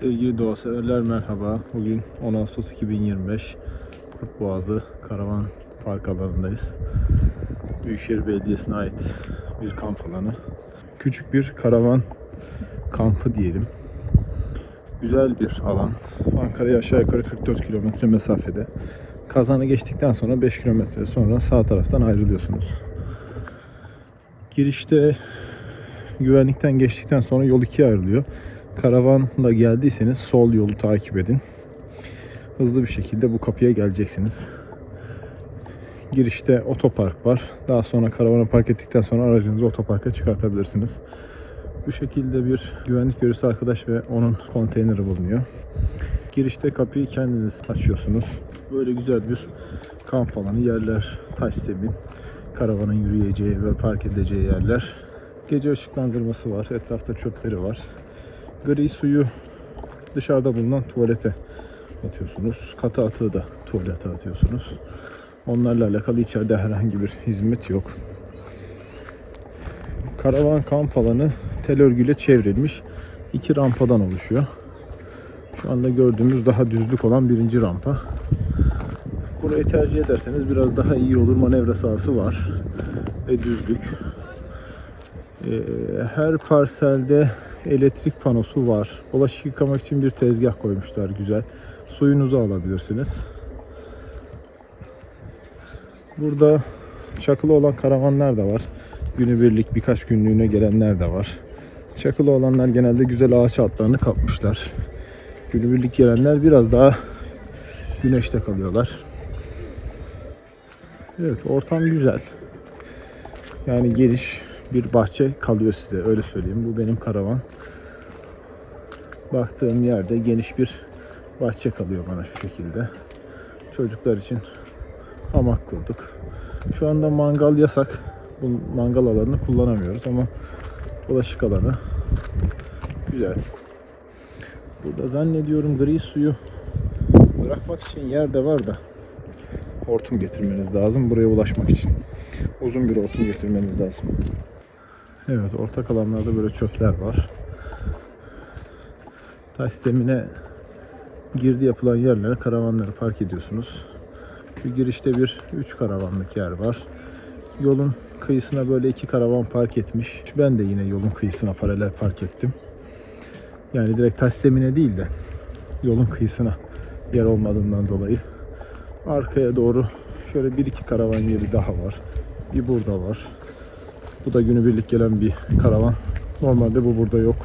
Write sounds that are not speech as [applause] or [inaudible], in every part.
Sevgili doğa severler merhaba. Bugün 10 Ağustos 2025 Kurtboğazı Karavan Park alanındayız. Büyükşehir Belediyesi'ne ait bir kamp alanı. Küçük bir karavan kampı diyelim. Güzel bir alan. Ankara'ya aşağı yukarı 44 kilometre mesafede. Kazanı geçtikten sonra 5 kilometre sonra sağ taraftan ayrılıyorsunuz. Girişte güvenlikten geçtikten sonra yol ikiye ayrılıyor. Karavanla geldiyseniz sol yolu takip edin. Hızlı bir şekilde bu kapıya geleceksiniz. Girişte otopark var. Daha sonra karavana park ettikten sonra aracınızı otoparka çıkartabilirsiniz. Bu şekilde bir güvenlik görevlisi arkadaş ve onun konteyneri bulunuyor. Girişte kapıyı kendiniz açıyorsunuz. Böyle güzel bir kamp alanı, yerler taş zemin. Karavanın yürüyeceği ve park edeceği yerler. Gece ışıklandırması var, etrafta çöpleri var. Gri suyu dışarıda bulunan tuvalete atıyorsunuz. Katı atığı da tuvalete atıyorsunuz. Onlarla alakalı içeride herhangi bir hizmet yok. Karavan kamp alanı tel örgüyle çevrilmiş. iki rampadan oluşuyor. Şu anda gördüğümüz daha düzlük olan birinci rampa. Burayı tercih ederseniz biraz daha iyi olur. Manevra sahası var ve düzlük. Ee, Her parselde elektrik panosu var. Bulaşık yıkamak için bir tezgah koymuşlar güzel. Suyunuzu alabilirsiniz. Burada çakılı olan karavanlar da var. Günübirlik birkaç günlüğüne gelenler de var. Çakılı olanlar genelde güzel ağaç altlarını kapmışlar. Günübirlik gelenler biraz daha güneşte kalıyorlar. Evet ortam güzel. Yani geniş bir bahçe kalıyor size öyle söyleyeyim. Bu benim karavan. Baktığım yerde geniş bir bahçe kalıyor bana şu şekilde. Çocuklar için hamak kurduk. Şu anda mangal yasak. Bu mangal alanını kullanamıyoruz ama bulaşık alanı güzel. Burada zannediyorum gri suyu bırakmak için yer de var da hortum getirmeniz lazım buraya ulaşmak için. Uzun bir hortum getirmeniz lazım. Evet ortak alanlarda böyle çöpler var. Taş zemine girdi yapılan yerlere karavanları park ediyorsunuz. Şu girişte bir 3 karavanlık yer var. Yolun kıyısına böyle iki karavan park etmiş. Ben de yine yolun kıyısına paralel park ettim. Yani direkt taş zemine değil de yolun kıyısına yer olmadığından dolayı. Arkaya doğru şöyle bir iki karavan yeri daha var. Bir burada var. Bu da günübirlik gelen bir karavan. Normalde bu burada yok.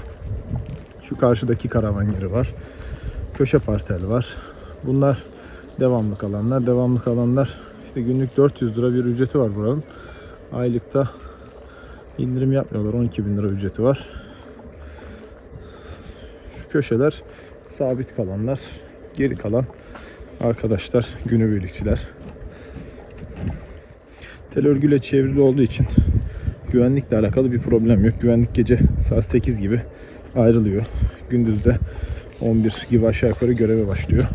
Şu karşıdaki karavan yeri var. Köşe parsel var. Bunlar devamlık alanlar. Devamlık alanlar işte günlük 400 lira bir ücreti var buranın. Aylıkta indirim yapmıyorlar. 12 bin lira ücreti var. Şu köşeler sabit kalanlar. Geri kalan arkadaşlar günübirlikçiler. Tel örgüyle çevrili olduğu için güvenlikle alakalı bir problem yok. Güvenlik gece saat 8 gibi ayrılıyor. Gündüz de 11 gibi aşağı yukarı göreve başlıyor.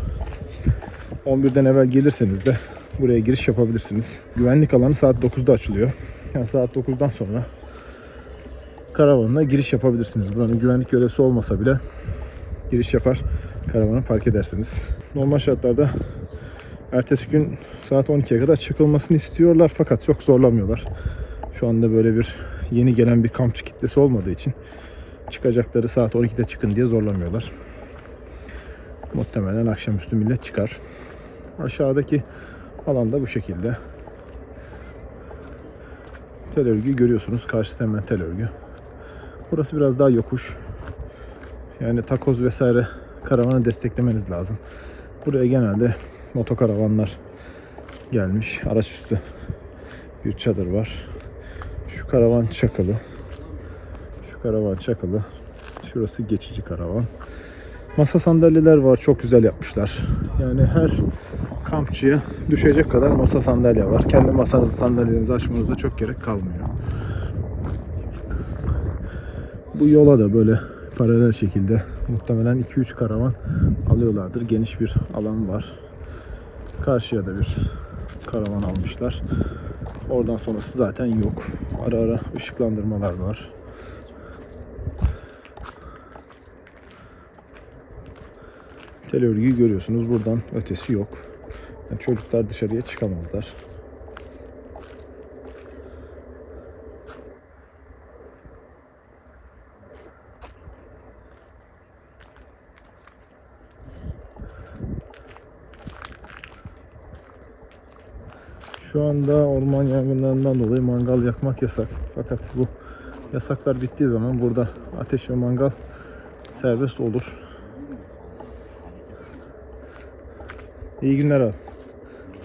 11'den evvel gelirseniz de buraya giriş yapabilirsiniz. Güvenlik alanı saat 9'da açılıyor. Yani saat 9'dan sonra karavanına giriş yapabilirsiniz. Buranın güvenlik görevlisi olmasa bile giriş yapar, karavanı park edersiniz. Normal şartlarda ertesi gün saat 12'ye kadar çıkılmasını istiyorlar fakat çok zorlamıyorlar. Şu anda böyle bir yeni gelen bir kampçı kitlesi olmadığı için çıkacakları saat 12'de çıkın diye zorlamıyorlar. Muhtemelen akşamüstü millet çıkar. Aşağıdaki alanda bu şekilde. Tel örgü görüyorsunuz. Karşısı hemen tel örgü. Burası biraz daha yokuş. Yani takoz vesaire karavanı desteklemeniz lazım. Buraya genelde motokaravanlar gelmiş. Araç üstü bir çadır var. Şu karavan çakılı. Karavan çakılı. Şurası geçici karavan. Masa sandalyeler var. Çok güzel yapmışlar. Yani her kampçıya düşecek kadar masa sandalye var. Kendi masanızı sandalyenizi açmanıza çok gerek kalmıyor. Bu yola da böyle paralel şekilde muhtemelen 2-3 karavan alıyorlardır. Geniş bir alan var. Karşıya da bir karavan almışlar. Oradan sonrası zaten yok. Ara ara ışıklandırmalar var. Teleörgüyü görüyorsunuz. Buradan ötesi yok. Yani çocuklar dışarıya çıkamazlar. Şu anda orman yangınlarından dolayı mangal yakmak yasak. Fakat bu yasaklar bittiği zaman burada ateş ve mangal serbest olur. İyi günler abi.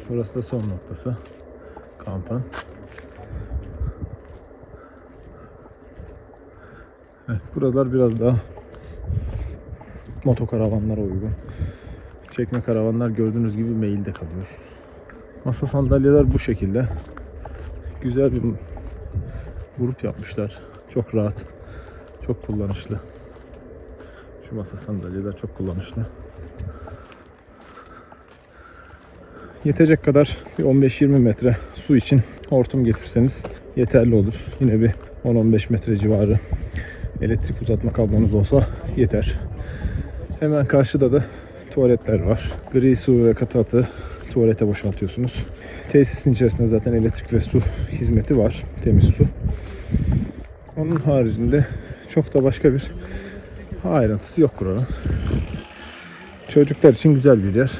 Burası da son noktası. Kampın. Evet, buralar biraz daha motokaravanlara uygun. Çekme karavanlar gördüğünüz gibi meyilde kalıyor. Masa sandalyeler bu şekilde. Güzel bir grup yapmışlar. Çok rahat. Çok kullanışlı. Şu masa sandalyeler çok kullanışlı. Yetecek kadar bir 15-20 metre su için hortum getirseniz yeterli olur. Yine bir 10-15 metre civarı elektrik uzatma kablonuz olsa yeter. Hemen karşıda da tuvaletler var. Gri su ve katı atı tuvalete boşaltıyorsunuz. Tesisin içerisinde zaten elektrik ve su hizmeti var. Temiz su. Onun haricinde çok da başka bir ayrıntısı yok buranın. Çocuklar için güzel bir yer.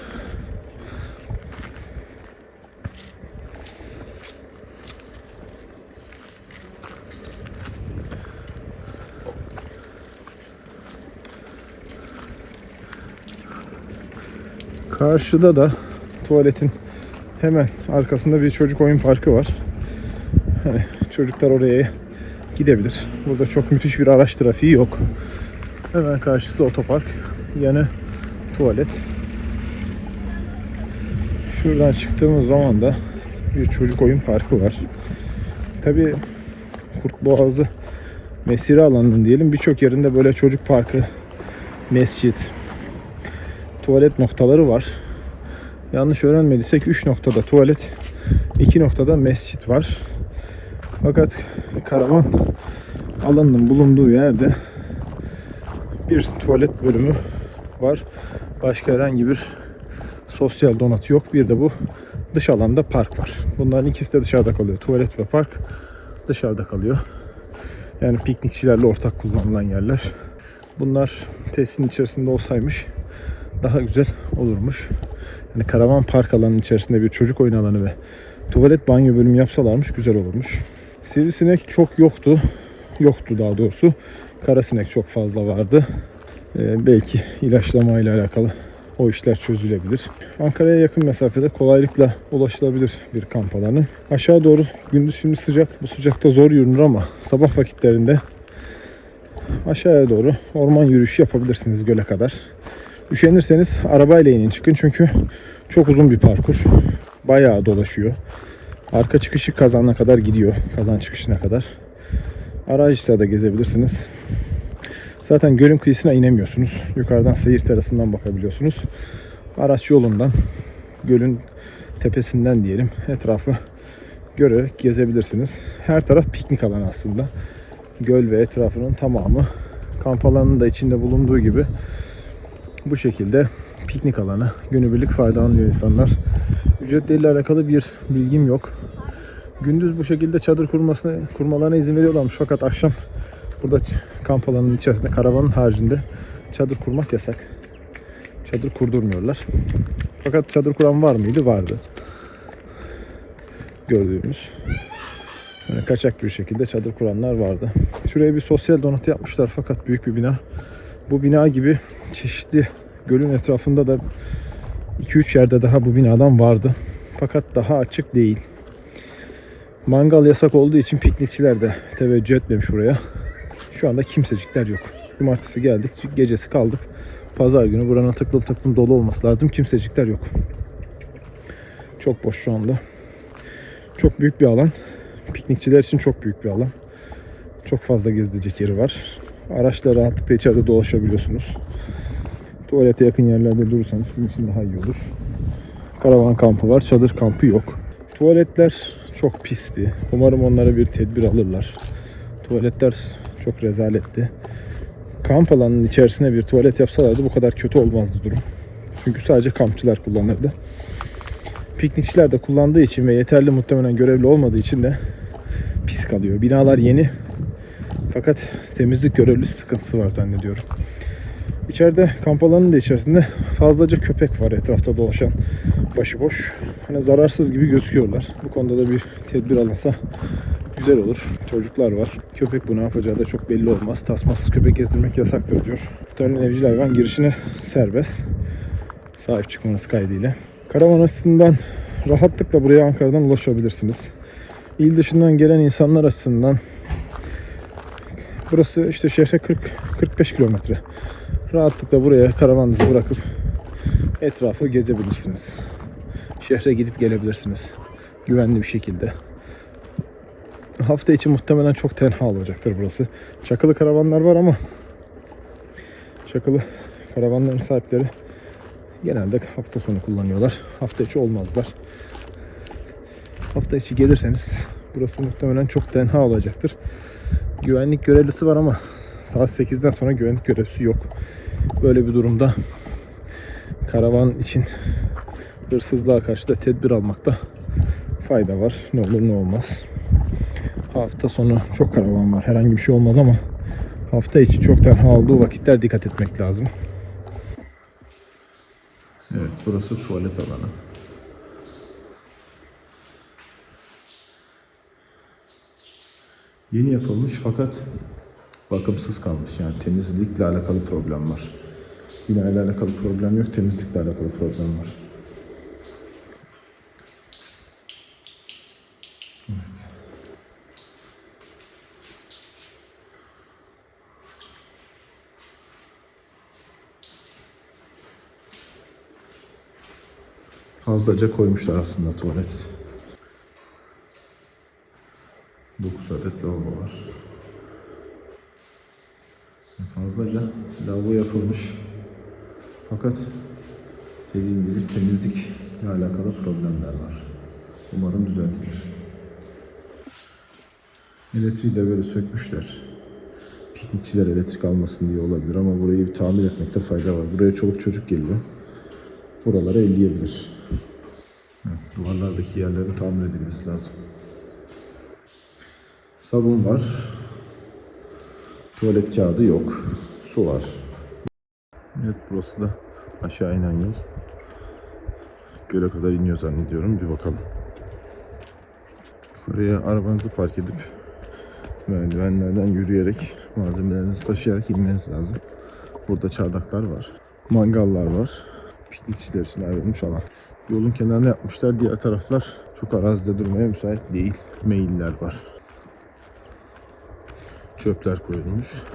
Karşıda da tuvaletin hemen arkasında bir çocuk oyun parkı var. Hani çocuklar oraya gidebilir. Burada çok müthiş bir araç trafiği yok. Hemen karşısı otopark. Yanı tuvalet. Şuradan çıktığımız zaman da bir çocuk oyun parkı var. Tabi Kurtboğazı mesire alanının diyelim birçok yerinde böyle çocuk parkı, mescit, tuvalet noktaları var. Yanlış öğrenmediysek 3 noktada tuvalet, 2 noktada mescit var. Fakat karavan alanının bulunduğu yerde bir tuvalet bölümü var. Başka herhangi bir sosyal donatı yok. Bir de bu dış alanda park var. Bunların ikisi de dışarıda kalıyor. Tuvalet ve park dışarıda kalıyor. Yani piknikçilerle ortak kullanılan yerler. Bunlar tesisin içerisinde olsaymış daha güzel olurmuş. Yani karavan park alanının içerisinde bir çocuk oyun alanı ve tuvalet banyo bölümü yapsalarmış güzel olurmuş. Sivrisinek çok yoktu. Yoktu daha doğrusu. Karasinek çok fazla vardı. Ee, belki ilaçlama ile alakalı o işler çözülebilir. Ankara'ya yakın mesafede kolaylıkla ulaşılabilir bir kamp alanı. Aşağı doğru gündüz şimdi sıcak. Bu sıcakta zor yürünür ama sabah vakitlerinde aşağıya doğru orman yürüyüşü yapabilirsiniz göle kadar. Üşenirseniz arabayla inin çıkın çünkü çok uzun bir parkur. Bayağı dolaşıyor. Arka çıkışı kazana kadar gidiyor. Kazan çıkışına kadar. Araçla da gezebilirsiniz. Zaten gölün kıyısına inemiyorsunuz. Yukarıdan seyir terasından bakabiliyorsunuz. Araç yolundan, gölün tepesinden diyelim etrafı görerek gezebilirsiniz. Her taraf piknik alanı aslında. Göl ve etrafının tamamı kamp alanının da içinde bulunduğu gibi bu şekilde piknik alanı günübirlik faydalanıyor insanlar. Ücretleriyle alakalı bir bilgim yok. Gündüz bu şekilde çadır kurmasına kurmalarına izin veriyorlarmış fakat akşam burada kamp alanının içerisinde karavanın haricinde çadır kurmak yasak. Çadır kurdurmuyorlar. Fakat çadır kuran var mıydı? Vardı. Gördüğümüz. Yani kaçak bir şekilde çadır kuranlar vardı. Şuraya bir sosyal donatı yapmışlar fakat büyük bir bina. Bu bina gibi çeşitli gölün etrafında da 2-3 yerde daha bu binadan vardı. Fakat daha açık değil. Mangal yasak olduğu için piknikçiler de teveccüh etmemiş buraya. Şu anda kimsecikler yok. Cumartesi geldik, gecesi kaldık. Pazar günü buranın tıklım tıklım dolu olması lazım. Kimsecikler yok. Çok boş şu anda. Çok büyük bir alan. Piknikçiler için çok büyük bir alan. Çok fazla gezilecek yeri var. Araçla rahatlıkla içeride dolaşabiliyorsunuz. Tuvalete yakın yerlerde durursanız sizin için daha iyi olur. Karavan kampı var, çadır kampı yok. Tuvaletler çok pisti. Umarım onlara bir tedbir alırlar. Tuvaletler çok rezaletti. Kamp alanının içerisine bir tuvalet yapsalardı bu kadar kötü olmazdı durum. Çünkü sadece kampçılar kullanırdı. Piknikçiler de kullandığı için ve yeterli muhtemelen görevli olmadığı için de pis kalıyor. Binalar yeni fakat temizlik görevlisi sıkıntısı var zannediyorum. İçeride kamp alanının da içerisinde fazlaca köpek var etrafta dolaşan başıboş. Hani zararsız gibi gözüküyorlar. Bu konuda da bir tedbir alınsa güzel olur. Çocuklar var. Köpek bu ne yapacağı da çok belli olmaz. Tasmasız köpek gezdirmek yasaktır diyor. Muhtemelen evcil hayvan girişine serbest. Sahip çıkmanız kaydıyla. Karavan açısından rahatlıkla buraya Ankara'dan ulaşabilirsiniz. İl dışından gelen insanlar açısından burası işte şehre 40 45 kilometre. Rahatlıkla buraya karavanınızı bırakıp etrafı gezebilirsiniz. Şehre gidip gelebilirsiniz. Güvenli bir şekilde. Hafta içi muhtemelen çok tenha olacaktır burası. Çakılı karavanlar var ama çakılı karavanların sahipleri genelde hafta sonu kullanıyorlar. Hafta içi olmazlar. Hafta içi gelirseniz burası muhtemelen çok tenha olacaktır. Güvenlik görevlisi var ama saat 8'den sonra güvenlik görevlisi yok. Böyle bir durumda karavan için hırsızlığa karşı da tedbir almakta fayda var. Ne olur ne olmaz. Hafta sonu çok karavan var. Herhangi bir şey olmaz ama hafta içi çok tenha olduğu vakitler dikkat etmek lazım. Evet burası tuvalet alanı. Yeni yapılmış fakat bakımsız kalmış. Yani temizlikle alakalı problem var. Bina ile alakalı problem yok, temizlikle alakalı problem var. Fazlaca koymuşlar aslında tuvalet. 9 adet lavabo var. Fazlaca lavabo yapılmış. Fakat dediğim gibi temizlikle alakalı problemler var. Umarım düzeltilir. Elektriği de böyle sökmüşler. Piknikçiler elektrik almasın diye olabilir ama burayı bir tamir etmekte fayda var. Buraya çoluk çocuk geliyor. Buraları elleyebilir. Duvarlardaki yerlerin tamir edilmesi lazım. Sabun var. Tuvalet kağıdı yok. Su var. Evet burası da aşağı inen yol. Göle kadar iniyor zannediyorum. Bir bakalım. Yukarıya arabanızı park edip merdivenlerden yürüyerek malzemelerinizi taşıyarak inmeniz lazım. Burada çardaklar var. Mangallar var. Piknikçiler için ayrılmış alan. Yolun kenarına yapmışlar. Diğer taraflar çok arazide durmaya müsait değil. Meyiller var. Çöpler koyulmuş.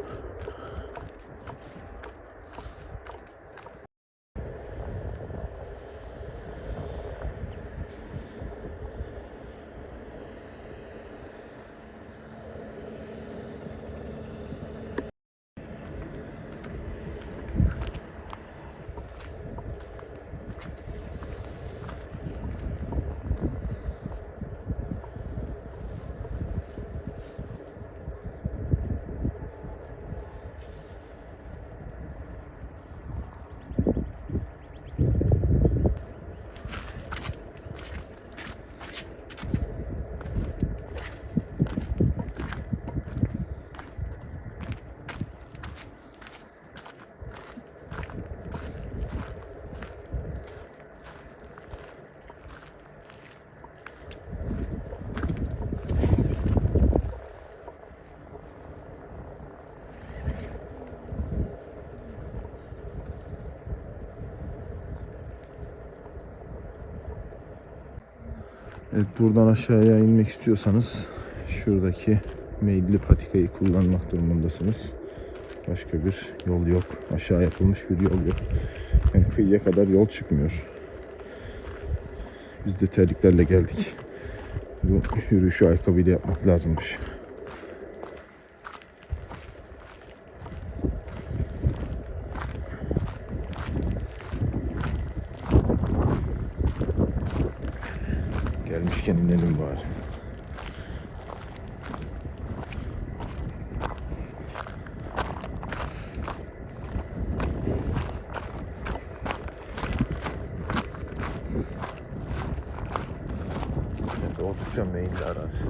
Evet buradan aşağıya inmek istiyorsanız şuradaki meyilli patikayı kullanmak durumundasınız. Başka bir yol yok. Aşağı yapılmış bir yol yok. Yani kıyıya kadar yol çıkmıyor. Biz de terliklerle geldik. Bu yürüyüşü ayakkabıyla yapmak lazımmış. Gelmişken inelim bari. Evet, oldukça meyilli arazi.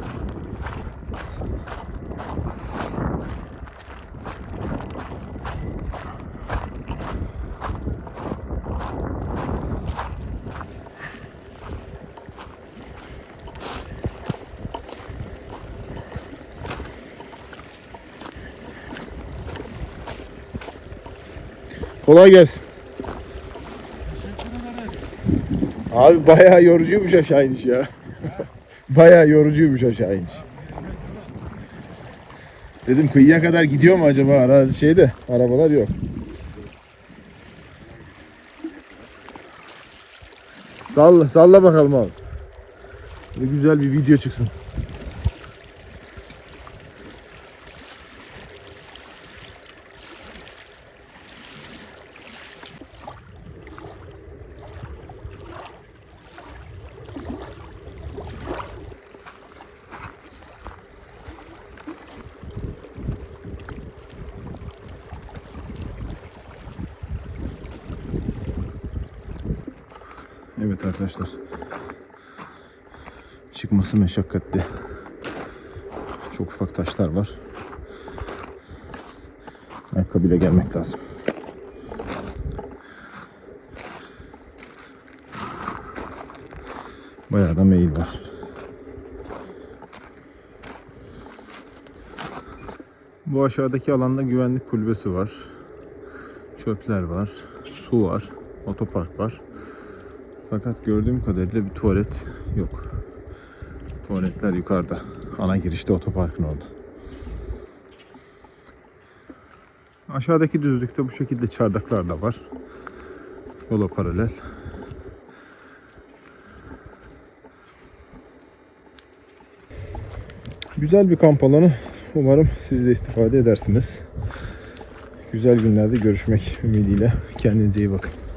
Kolay gelsin. Abi bayağı yorucuymuş aşağı iniş ya. [laughs] bayağı yorucuymuş aşağı iniş. Dedim kıyıya kadar gidiyor mu acaba arazi şeyde? Arabalar yok. Salla, salla bakalım abi. Ne güzel bir video çıksın. Evet arkadaşlar. Çıkması meşakkatli. Çok ufak taşlar var. Ayakkabıyla gelmek lazım. Bayağı da meyil var. Bu aşağıdaki alanda güvenlik kulübesi var. Çöpler var. Su var. Otopark var. Fakat gördüğüm kadarıyla bir tuvalet yok. Tuvaletler yukarıda. Ana girişte otoparkın orada. Aşağıdaki düzlükte bu şekilde çardaklar da var. Yola paralel. Güzel bir kamp alanı. Umarım siz de istifade edersiniz. Güzel günlerde görüşmek ümidiyle. Kendinize iyi bakın.